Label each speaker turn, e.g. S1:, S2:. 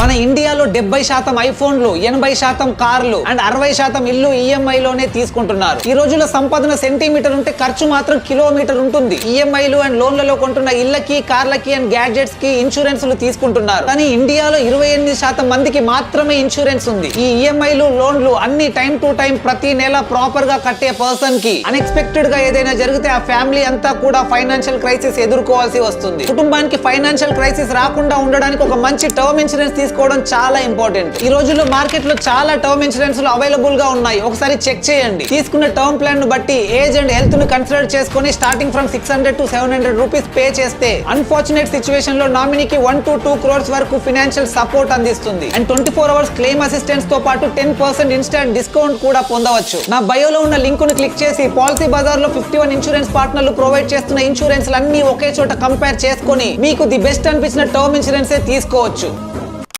S1: మన ఇండియాలో డెబ్బై శాతం ఐఫోన్లు ఎనభై శాతం కార్లు అండ్ అరవై శాతం ఇల్లు ఈఎంఐ లోనే తీసుకుంటున్నారు. ఈ రోజుల్లో సంపాదన సెంటీమీటర్ ఉంటే ఖర్చు మాత్రం కిలోమీటర్ ఉంటుంది. ఈఎంఐలు అండ్ లోన్లలో కొంటున్న ఇళ్ళకి కార్లకి అండ్ గ్యాడ్జెట్స్కి ఇన్సూరెన్స్లు తీసుకుంటున్నారు. కానీ ఇండియాలో ఇరవై ఎనిమిది శాతం మందికి మాత్రమే ఇన్సూరెన్స్ ఉంది. ఈ ఈఎంఐలు లోన్లు అన్ని టైం టు టైం ప్రతి నెల ప్రాపర్గా కట్టే పర్సన్కి అన్ఎక్స్పెక్టెడ్గా ఏదైనా జరిగితే ఆ ఫ్యామిలీ అంతా కూడా ఫైనాన్షియల్ క్రైసిస్ ఎదుర్కోవాల్సి వస్తుంది. కుటుంబానికి ఫైనాన్షియల్ క్రైసిస్ రాకుండా ఉండడానికి ఒక మంచి టర్మ్ ఇన్సూరెన్స్ తీసుకోవడం చాలా ఇంపార్టెంట్. ఈ రోజుల్లో మార్కెట్లో చాలా టర్మ్ ఇన్సూరెన్స్ అవైలబుల్గా ఉన్నాయి. ఒకసారి చెక్ చేయండి. తీసుకున్న టర్మ్ ప్లాన్ను బట్టి ఏజ్ అండ్ హెల్త్ను కన్సిడర్ చేసుకొని starting from six hundred to seven hundred rupees pay చేస్తే అన్ఫార్చునేట్ సిచువేషన్లో నామినీకి వన్ టు టూ క్రోర్స్ వరకు ఫినాన్షియల్ సపోర్ట్ అందిస్తుంది. And twenty four hours claim అసిస్టెన్స్తో పాటు టెన్ పర్సెంట్ ఇన్స్టాంట్ డిస్కౌంట్ కూడా పొందవచ్చు. నా బయోలో ఉన్న లింక్ను క్లిక్ చేసి పాలసీ బజార్లో ఫిఫ్టీ వన్ ఇన్సూరెన్స్ పార్ట్నర్లు ప్రొవైడ్ చేస్తున్న ఇన్సూరెన్స్ అన్ని ఒకే చోట కంపేర్ చేసుకొని మీకు ది బెస్ట్ అనిపించిన టర్మ్ ఇన్సూరెన్సే తీసుకోవచ్చు.